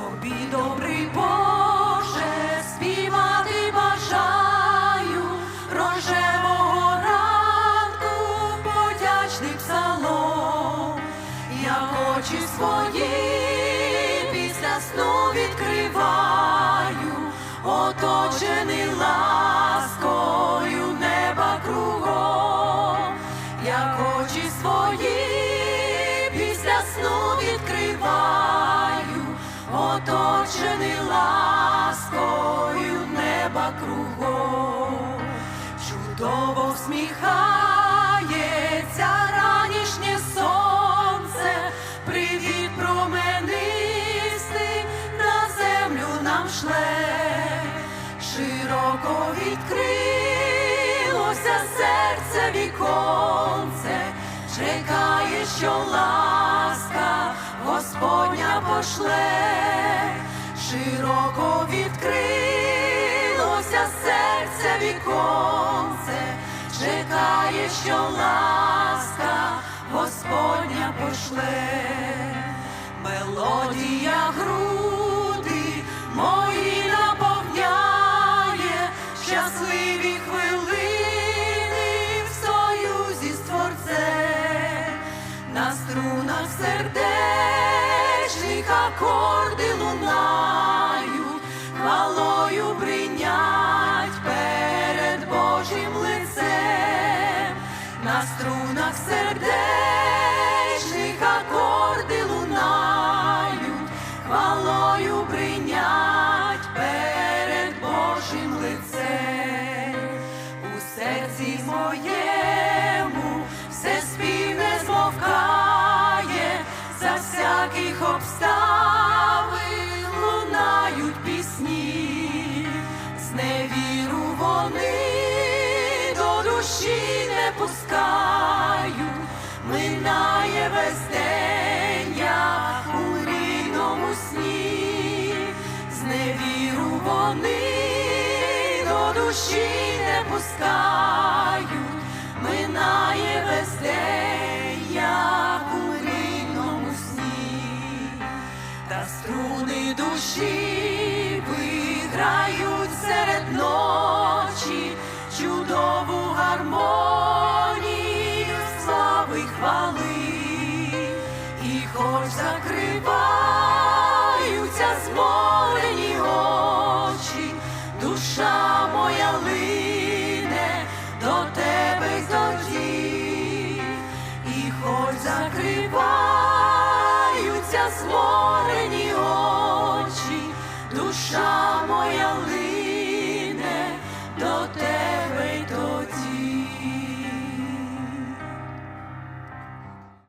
Тобі добрий Боже, співати бажаю. Рожевого ранку, подячний псалом, я очі свої після сну відкриваю, оточений ласкою неба кругом, як очі свої після сну відкриваю, оточений ласкою неба кругом, чудово всміхається ранішнє сонце, привіт променистий на землю нам шле, широко відкрилося серце віконце, чекає, що ласка Господня пошле, широко відкрилося серце віконце, чекає, що ласка Господня пошле, мелодія груди акорди лунають, хвалою бринять перед Божим лицем, на струнах сердечних акорди лунають, хвалою бринять перед Божим лицем, у серці моєму всяких обставин лунають пісні, з невіру вони до душі не пускають, минає весь день, як у рідному сні, з невіру вони до душі не пускають, струни душі виграють серед ночі чудову гармонію слави хвали, і хоч закриваються зморені очі, душа моя лине до тебе й тоді, і хоч закриваються Чорні очі, душа.